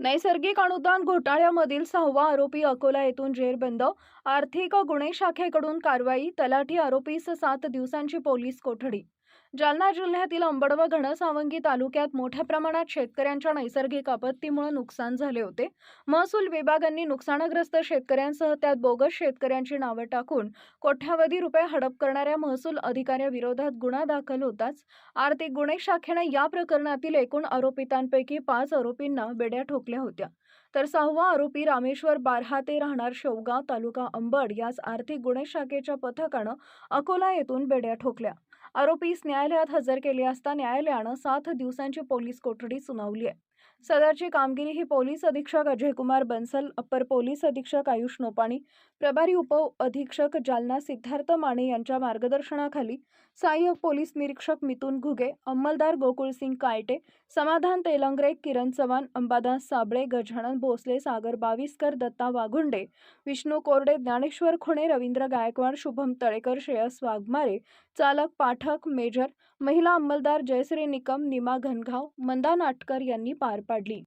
नैसर्गिक अनुदान घोटाळ्यामधील सहावा आरोपी अकोला येथून जेरबंद. आर्थिक गुन्हे शाखेकडून कारवाई तलाठी आरोपीस सात दिवसांची पोलीस कोठडी. जालना जिल्ह्यातील अंबडव व घनसावंगी तालुक्यात मोठ्या प्रमाणात शेतकऱ्यांच्या नैसर्गिक आपत्तीमुळे नुकसान झाले होते. महसूल विभागांनी नुकसानग्रस्त शेतकऱ्यांसह त्यात बोगस शेतकऱ्यांची नावं टाकून कोट्यावधी रुपये हडप करणाऱ्या महसूल अधिकाऱ्याविरोधात गुन्हा दाखल होताच. आर्थिक गुन्हे शाखेनं या प्रकरणातील एकूण आरोपितांपैकी पाच आरोपींना बेड्या ठोकल्या होत्या. तर सहावा आरोपी रामेश्वर बारहाते राहणार शेवगाव तालुका अंबड यास आर्थिक गुन्हे शाखेच्या पथकानं अकोला येथून बेड्या ठोकल्या. आरोपीस न्यायालयात हजर केले असता न्यायालयानं सात दिवसांची पोलीस कोठडी सुनावली आहे. सदरची कामगिरी ही पोलीस अधीक्षक अजयकुमार बन्सल अप्पर पोलीस अधीक्षक आयुष नोपाणी प्रभारी उप अधीक्षक जालना सिद्धार्थ माने यांच्या मार्गदर्शनाखाली सहाय्यक पोलीस निरीक्षक मिथुन घुगे अंमलदार गोकुळसिंग कायटे समाधान तेलंगरे किरण चव्हाण अंबादास साबळे गजानन भोसले सागर बाविस्कर दत्ता वाघुंडे विष्णू कोरडे ज्ञानेश्वर खुणे रवींद्र गायकवाड शुभम तळेकर श्रेयस वाघमारे चालक पाठक मेजर महिला अंमलदार जयश्री निकम निमा घनघाव मंदा नाटकर यांनी पार पाडली.